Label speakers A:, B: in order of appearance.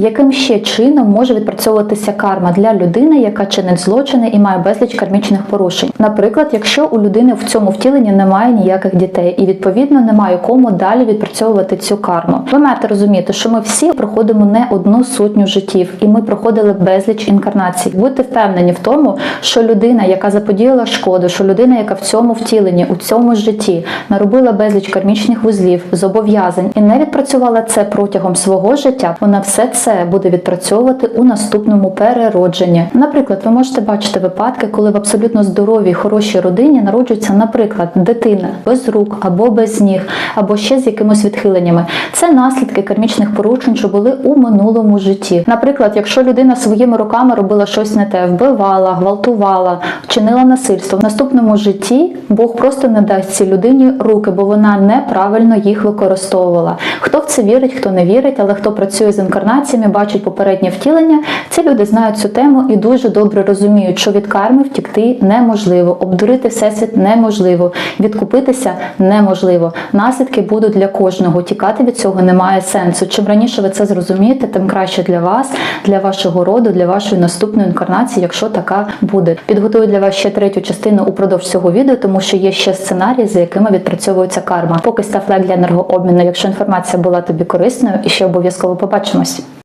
A: Яким ще чином може відпрацьовуватися карма для людини, яка чинить злочини і має безліч кармічних порушень? Наприклад, якщо у людини в цьому втіленні немає ніяких дітей, і відповідно немає кому далі відпрацьовувати цю карму. Ви маєте розуміти, що ми всі проходимо не одну сотню життів, і ми проходили безліч інкарнацій. Будьте впевнені в тому, що людина, яка заподіяла шкоду, що людина, яка в цьому втіленні, у цьому житті наробила безліч кармічних вузлів, зобов'язань і не відпрацювала це протягом свого життя, вона все це буде відпрацьовувати у наступному переродженні. Наприклад, ви можете бачити випадки, коли в абсолютно здоровій, хорошій родині народжується, наприклад, дитина без рук або без ніг, або ще з якимось відхиленнями. Це наслідки кармічних порушень, що були у минулому житті. Наприклад, якщо людина своїми руками робила щось не те, вбивала, гвалтувала, вчинила насильство в наступному житті, Бог просто не дасть цій людині руки, бо вона неправильно їх використовувала. Хто в це вірить, хто не вірить, але хто працює з інкарнаціями, бачить попереднє втілення, ці люди знають цю тему і дуже добре розуміють, що від карми втікти неможливо, обдурити всесвіт неможливо, відкупитися неможливо. Наслідки будуть для кожного. Тікати від цього немає сенсу. Чим раніше ви це зрозумієте, тим краще для вас, для вашого роду, для вашої наступної інкарнації, якщо така буде. Підготую для вас ще третю частину упродовж цього відео, тому що є ще сценарії, за якими відпрацьовується карма. Поки став лайк для енергообміну, якщо інформація була тобі корисною, і ще обов'язково побачимось.